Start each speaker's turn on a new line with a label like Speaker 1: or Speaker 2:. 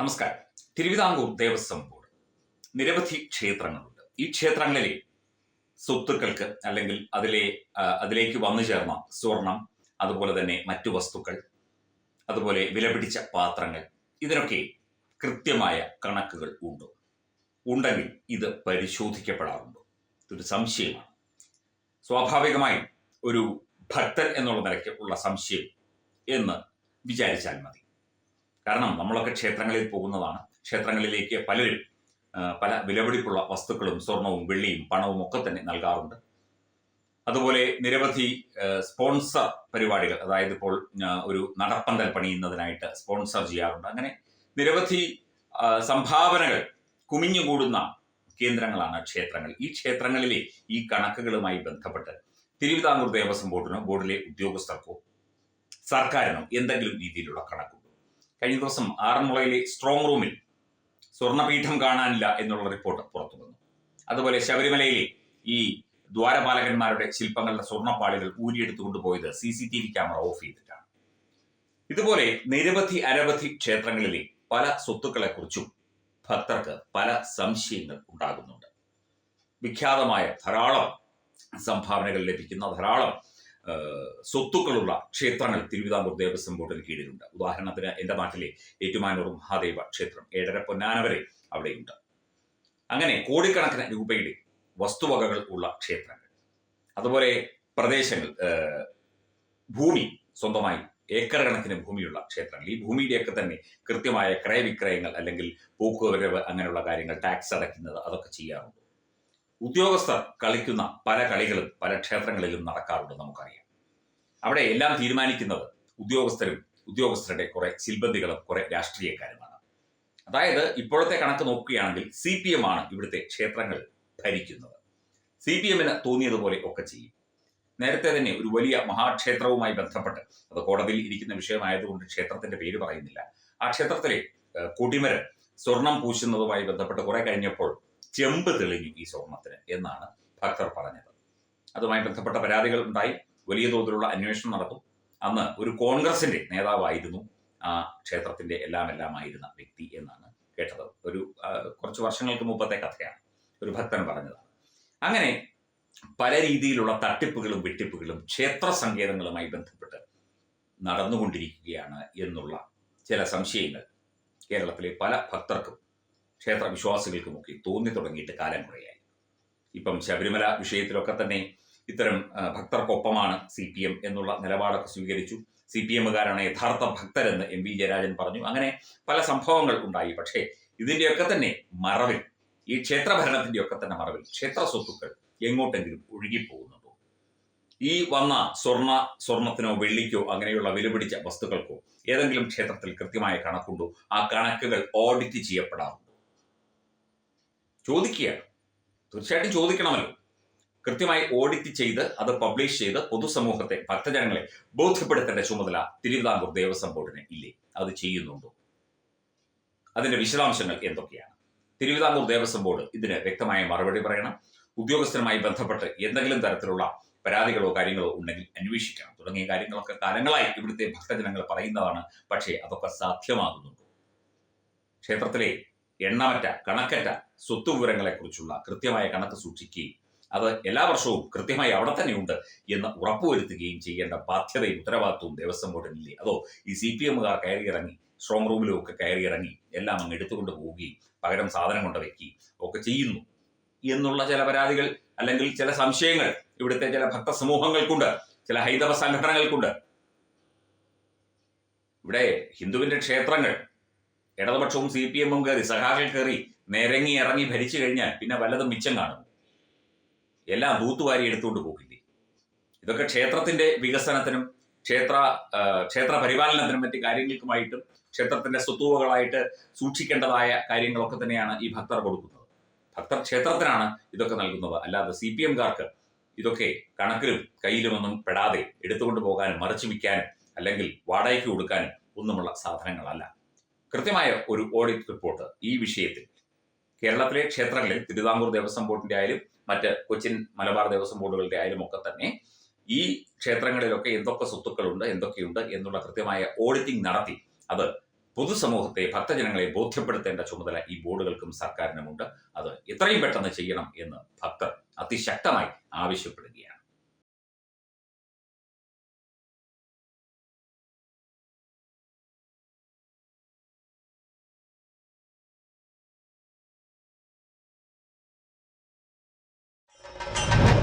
Speaker 1: നമസ്കാരം. തിരുവിതാംകൂർ ദേവസ്വം ബോർഡ്. നിരവധി ക്ഷേത്രങ്ങളുണ്ട്. ഈ ക്ഷേത്രങ്ങളിലെ സ്വത്തുക്കൾക്ക് അല്ലെങ്കിൽ അതിലെ അതിലേക്ക് വന്നു ചേർന്ന സ്വർണം അതുപോലെ തന്നെ മറ്റു വസ്തുക്കൾ അതുപോലെ വിലപിടിച്ച പാത്രങ്ങൾ ഇതിനൊക്കെ കൃത്യമായ കണക്കുകൾ ഉണ്ടോ. ഉണ്ടെങ്കിൽ ഇത് പരിശോധിക്കപ്പെടാറുണ്ടോ. ഇതൊരു സംശയമാണ്. സ്വാഭാവികമായും ഒരു ഭക്തൻ എന്നുള്ള നിലയ്ക്ക് ഉള്ള സംശയം എന്ന് വിചാരിച്ചാൽ മതി. കാരണം നമ്മളൊക്കെ ക്ഷേത്രങ്ങളിൽ പോകുന്നതാണ്. ക്ഷേത്രങ്ങളിലേക്ക് പലരും പല വിലപിടിപ്പുള്ള വസ്തുക്കളും സ്വർണവും വെള്ളിയും പണവും ഒക്കെ തന്നെ നൽകാറുണ്ട്. അതുപോലെ നിരവധി സ്പോൺസർ പരിപാടികൾ അതായത് ഇപ്പോൾ ഒരു നടപ്പന്തൽ പണിയുന്നതിനായിട്ട് സ്പോൺസർ ചെയ്യാറുണ്ട്. അങ്ങനെ നിരവധി സംഭാവനകൾ കുമിഞ്ഞുകൂടുന്ന കേന്ദ്രങ്ങളാണ് ക്ഷേത്രങ്ങൾ. ഈ ക്ഷേത്രങ്ങളിലെ ഈ കണക്കുകളുമായി ബന്ധപ്പെട്ട് തിരുവിതാംകൂർ ദേവസ്വം ബോർഡിനോ ബോർഡിലെ ഉദ്യോഗസ്ഥർക്കോ സർക്കാരിനോ എന്തെങ്കിലും രീതിയിലുള്ള കണക്കുണ്ടോ കഴിഞ്ഞ ദിവസം ആറന്മുളയിലെ സ്ട്രോങ് റൂമിൽ സ്വർണപീഠം കാണാനില്ല എന്നുള്ള റിപ്പോർട്ട് പുറത്തു വന്നു. അതുപോലെ ശബരിമലയിലെ ഈ ദ്വാരപാലകന്മാരുടെ ശില്പങ്ങളുടെ സ്വർണപ്പാളികൾ ഊരിയെടുത്തുകൊണ്ട് പോയത് C C T V camera off ചെയ്തിട്ടാണ്. ഇതുപോലെ നിരവധി അനവധി ക്ഷേത്രങ്ങളിലെ പല സ്വത്തുക്കളെക്കുറിച്ചും ഭക്തർക്ക് പല സംശയങ്ങൾ ഉണ്ടാകുന്നുണ്ട്. വിഖ്യാതമായ ധാരാളം സംഭാവനകൾ ലഭിക്കുന്ന ധാരാളം സ്വത്തുക്കളുള്ള ക്ഷേത്രങ്ങൾ തിരുവിതാംകൂർ ദേവസ്വം ബോർഡിന് കീഴിലുണ്ട്. ഉദാഹരണത്തിന് എന്റെ നാട്ടിലെ ഏറ്റുമാനൂർ മഹാദേവ ക്ഷേത്രം ഏഴര പൊന്നാനവരെ അവിടെയുണ്ട്. അങ്ങനെ കോടിക്കണക്കിന് രൂപയുടെ വസ്തുവകകൾ ഉള്ള ക്ഷേത്രങ്ങൾ. അതുപോലെ പ്രദേശങ്ങൾ ഭൂമി സ്വന്തമായി ഏക്കർ കണക്കിന് ഭൂമിയുള്ള ക്ഷേത്രങ്ങൾ. ഈ ഭൂമിയുടെയൊക്കെ തന്നെ കൃത്യമായ ക്രയവിക്രയങ്ങൾ അല്ലെങ്കിൽ പോക്കുവരവ് അങ്ങനെയുള്ള കാര്യങ്ങൾ ടാക്സ് അടയ്ക്കുന്നത് അതൊക്കെ ചെയ്യാറുണ്ട്. ഉദ്യോഗസ്ഥർ കളിക്കുന്ന പല കളികളും പല ക്ഷേത്രങ്ങളിലും നടക്കാറുണ്ട് നമുക്കറിയാം. അവിടെ എല്ലാം തീരുമാനിക്കുന്നത് ഉദ്യോഗസ്ഥരും ഉദ്യോഗസ്ഥരുടെ കുറെ സിൽബന്ധികളും കുറെ രാഷ്ട്രീയക്കാരുമാണ്. അതായത് ഇപ്പോഴത്തെ കണക്ക് നോക്കുകയാണെങ്കിൽ സി പി എം ആണ് ഇവിടുത്തെ ക്ഷേത്രങ്ങൾ ഭരിക്കുന്നത്. സി പി എമ്മിന് തോന്നിയതുപോലെ ഒക്കെ ചെയ്യും. നേരത്തെ തന്നെ ഒരു വലിയ മഹാക്ഷേത്രവുമായി ബന്ധപ്പെട്ട് അത് കോടതിയിൽ ഇരിക്കുന്ന വിഷയമായതുകൊണ്ട് ക്ഷേത്രത്തിന്റെ പേര് പറയുന്നില്ല. ആ ക്ഷേത്രത്തിലെ കൊടിമരം സ്വർണം പൂശുന്നതുമായി ബന്ധപ്പെട്ട് കുറെ കഴിഞ്ഞപ്പോൾ ചെമ്പ് തെളിഞ്ഞു ഈ സ്വർണത്തിന് എന്നാണ് ഭക്തർ പറഞ്ഞത്. അതുമായി ബന്ധപ്പെട്ട പരാതികൾ ഉണ്ടായി. വലിയ തോതിലുള്ള അന്വേഷണം നടത്തും. അന്ന് ഒരു കോൺഗ്രസിന്റെ നേതാവായിരുന്നു ആ ക്ഷേത്രത്തിന്റെ എല്ലാം എല്ലാം ആയിരുന്ന വ്യക്തി എന്നാണ് കേട്ടത്. ഒരു കുറച്ച് വർഷങ്ങൾക്ക് മുമ്പത്തെ കഥയാണ്. ഒരു ഭക്തൻ പറഞ്ഞതാണ്. അങ്ങനെ പല രീതിയിലുള്ള തട്ടിപ്പുകളും വെട്ടിപ്പുകളും ക്ഷേത്ര സങ്കേതങ്ങളുമായി ബന്ധപ്പെട്ട് നടന്നുകൊണ്ടിരിക്കുകയാണ് എന്നുള്ള ചില സംശയങ്ങൾ കേരളത്തിലെ പല ഭക്തർക്കും ക്ഷേത്ര വിശ്വാസികൾക്കുമൊക്കെ തോന്നി തുടങ്ങിയിട്ട് കാലം കുറയായി. ഇപ്പം ശബരിമല വിഷയത്തിലൊക്കെ തന്നെ ഇത്തരം ഭക്തർക്കൊപ്പമാണ് സി പി എം എന്നുള്ള നിലപാടൊക്കെ സ്വീകരിച്ചു. സി പി എമ്മുകാരാണ് യഥാർത്ഥ ഭക്തരെന്ന് എം വി ജയരാജൻ പറഞ്ഞു. അങ്ങനെ പല സംഭവങ്ങൾ ഉണ്ടായി. പക്ഷേ ഇതിന്റെയൊക്കെ തന്നെ മറവിൽ ഈ ക്ഷേത്ര ഭരണത്തിന്റെ ഒക്കെ തന്നെ മറവിൽ ക്ഷേത്ര സ്വത്തുക്കൾ എങ്ങോട്ടെങ്കിലും ഒഴുകിപ്പോകുന്നുണ്ടോ? ഈ വന്ന സ്വർണ സ്വർണത്തിനോ വെള്ളിക്കോ അങ്ങനെയുള്ള വിലപിടിച്ച വസ്തുക്കൾക്കോ ഏതെങ്കിലും ക്ഷേത്രത്തിൽ കൃത്യമായ കണക്കുണ്ടോ? ആ കണക്കുകൾ ഓഡിറ്റ് ചെയ്യപ്പെടാറുണ്ടോ? ചോദിക്കുകയാണ്. തീർച്ചയായിട്ടും ചോദിക്കണമല്ലോ. കൃത്യമായി ഓഡിറ്റ് ചെയ്ത് അത് പബ്ലിഷ് ചെയ്ത് പൊതുസമൂഹത്തെ ഭക്തജനങ്ങളെ ബോധ്യപ്പെടുത്തേണ്ട ചുമതല തിരുവിതാംകൂർ ദേവസ്വം ബോർഡിന് ഇല്ലേ? അത് ചെയ്യുന്നുണ്ടോ? അതിന്റെ വിശദാംശങ്ങൾ എന്തൊക്കെയാണ്? തിരുവിതാംകൂർ ദേവസ്വം ബോർഡ് ഇതിന് വ്യക്തമായ മറുപടി പറയണം. ഉദ്യോഗസ്ഥരുമായി ബന്ധപ്പെട്ട് എന്തെങ്കിലും തരത്തിലുള്ള പരാതികളോ കാര്യങ്ങളോ ഉണ്ടെങ്കിൽ അന്വേഷിക്കണം. തുടങ്ങിയ കാര്യങ്ങളൊക്കെ കാലങ്ങളായി ഇവിടുത്തെ ഭക്തജനങ്ങൾ പറയുന്നതാണ്. പക്ഷേ അതൊക്കെ സാധ്യമാകുന്നുണ്ടോ. ക്ഷേത്രത്തിലെ എണ്ണമറ്റ കണക്കറ്റ സ്വത്ത് വിവരങ്ങളെക്കുറിച്ചുള്ള കൃത്യമായ കണക്ക് സൂക്ഷിക്കുകയും അത് എല്ലാ വർഷവും കൃത്യമായി അവിടെ തന്നെയുണ്ട് എന്ന് ഉറപ്പുവരുത്തുകയും ചെയ്യേണ്ട ബാധ്യതയും ഉത്തരവാദിത്വവും ദേവസ്വം ബോർഡിനില്ലേ? അതോ ഈ സി പി എമ്മുകാർ കയറി ഇറങ്ങി സ്ട്രോങ് റൂമിലും ഒക്കെ കയറി ഇറങ്ങി എല്ലാം അങ്ങ് എടുത്തുകൊണ്ട് പോവുകയും പകരം സാധനം കൊണ്ട് വയ്ക്കുകയും ഒക്കെ ചെയ്യുന്നു എന്നുള്ള ചില പരാതികൾ അല്ലെങ്കിൽ ചില സംശയങ്ങൾ ഇവിടുത്തെ ചില ഭക്ത സമൂഹങ്ങൾക്കുണ്ട് ചില ഹൈന്ദവ സംഘടനകൾക്കുണ്ട്. ഇവിടെ ഹിന്ദുവിന്റെ ക്ഷേത്രങ്ങൾ ഇടതുപക്ഷവും സി പി എമ്മും കയറി സഖാക്കൾ കയറി നിരങ്ങി ഇറങ്ങി ഭരിച്ചു കഴിഞ്ഞാൽ പിന്നെ വല്ലതും മിച്ചം കാണും. എല്ലാം തൂത്തുവാരി എടുത്തുകൊണ്ട് പോകില്ലേ ഇതൊക്കെ ക്ഷേത്രത്തിന്റെ വികസനത്തിനും ക്ഷേത്ര ക്ഷേത്ര പരിപാലനത്തിനും മറ്റു കാര്യങ്ങൾക്കുമായിട്ടും ക്ഷേത്രത്തിന്റെ സ്വത്തുവകളായിട്ട് സൂക്ഷിക്കേണ്ടതായ കാര്യങ്ങളൊക്കെ തന്നെയാണ് ഈ ഭക്തർ കൊടുക്കുന്നത്. ഭക്തർ ക്ഷേത്രത്തിനാണ് ഇതൊക്കെ നൽകുന്നത്. അല്ലാതെ സി പി എംകാർക്ക് ഇതൊക്കെ കണക്കിലും കയ്യിലുമൊന്നും പെടാതെ എടുത്തുകൊണ്ട് പോകാനും മറിച്ചു വിൽക്കാനും അല്ലെങ്കിൽ വാടകയ്ക്ക് കൊടുക്കാനും ഒന്നുമുള്ള സാധനങ്ങളല്ല. കൃത്യമായ ഒരു ഓഡിറ്റ് റിപ്പോർട്ട് ഈ വിഷയത്തിൽ. കേരളത്തിലെ ക്ഷേത്രങ്ങളിൽ തിരുവിതാംകൂർ ദേവസ്വം ബോർഡിന്റെ ആയാലും മറ്റ് കൊച്ചിൻ മലബാർ ദേവസ്വം ബോർഡുകളുടെ ആയാലും ഒക്കെ തന്നെ ഈ ക്ഷേത്രങ്ങളിലൊക്കെ എന്തൊക്കെ സ്വത്തുക്കളുണ്ട് എന്തൊക്കെയുണ്ട് എന്നുള്ള കൃത്യമായ ഓഡിറ്റിംഗ് നടത്തി അത് പൊതുസമൂഹത്തെ ഭക്തജനങ്ങളെ ബോധ്യപ്പെടുത്തേണ്ട ചുമതല ഈ ബോർഡുകൾക്കും സർക്കാരിനുമുണ്ട്. അത് എത്രയും പെട്ടെന്ന് ചെയ്യണം എന്ന് ഭക്തർ അതിശക്തമായി ആവശ്യപ്പെടുകയാണ്